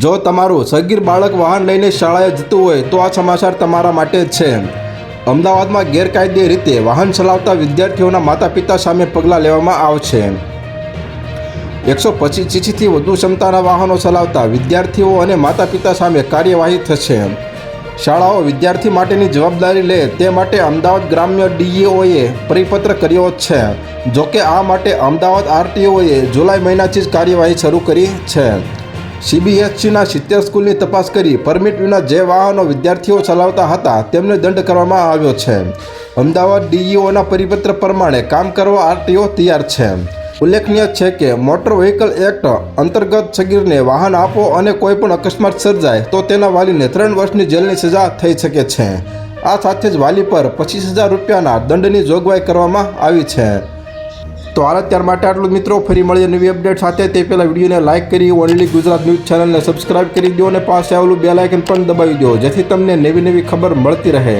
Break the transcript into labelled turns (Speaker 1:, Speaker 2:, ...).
Speaker 1: જો તમારું સગીર બાળક વાહન લઈને શાળાએ જતું હોય, તો આ સમાચાર તમારા માટે જ છે. અમદાવાદમાં ગેરકાયદે રીતે વાહન ચલાવતા વિદ્યાર્થીઓના માતા પિતા સામે પગલાં લેવામાં આવશે. એકસો પચીસ સીસીથી વધુ ક્ષમતાના વાહનો ચલાવતા વિદ્યાર્થીઓ અને માતા પિતા સામે કાર્યવાહી થશે. શાળાઓ વિદ્યાર્થી માટેની જવાબદારી લે તે માટે અમદાવાદ ગ્રામ્ય ડીઈઓએ પરિપત્ર કર્યો છે. જોકે આ માટે અમદાવાદ આરટીઓએ જુલાઈ મહિનાથી જ કાર્યવાહી શરૂ કરી છે. સીબીએસસીના સિત્તેર સ્કૂલની તપાસ કરી પરમિટ વિના જે વાહનો વિદ્યાર્થીઓ ચલાવતા હતા, તેમને દંડ કરવામાં આવ્યો છે. અમદાવાદ ડીઈઓના પરિપત્ર પ્રમાણે કામ કરવા આરટીઓ તૈયાર છે. ઉલ્લેખનીય છે કે, મોટર વ્હીકલ એક્ટ અંતર્ગત સગીરને વાહન આપો અને કોઈ પણ અકસ્માત સર્જાય, તો તેના વાલીને ત્રણ વર્ષની જેલની સજા થઈ શકે છે. આ સાથે જ વાલી પર પચીસ હજાર રૂપિયાના દંડની જોગવાઈ કરવામાં આવી છે. તો હાલ અત્યાર માટે આટલું મિત્રો. ફરી મળીએ નવી અપડેટ સાથે. તે પહેલાં વિડીયોને લાઇક કરી ઓનલી ગુજરાત ન્યૂઝ ચેનલને સબસ્ક્રાઇબ કરી દો અને પાસે આવેલું બે લાઇકન પણ દબાવી દો, જેથી તમને નવી નવી ખબર મળતી રહે.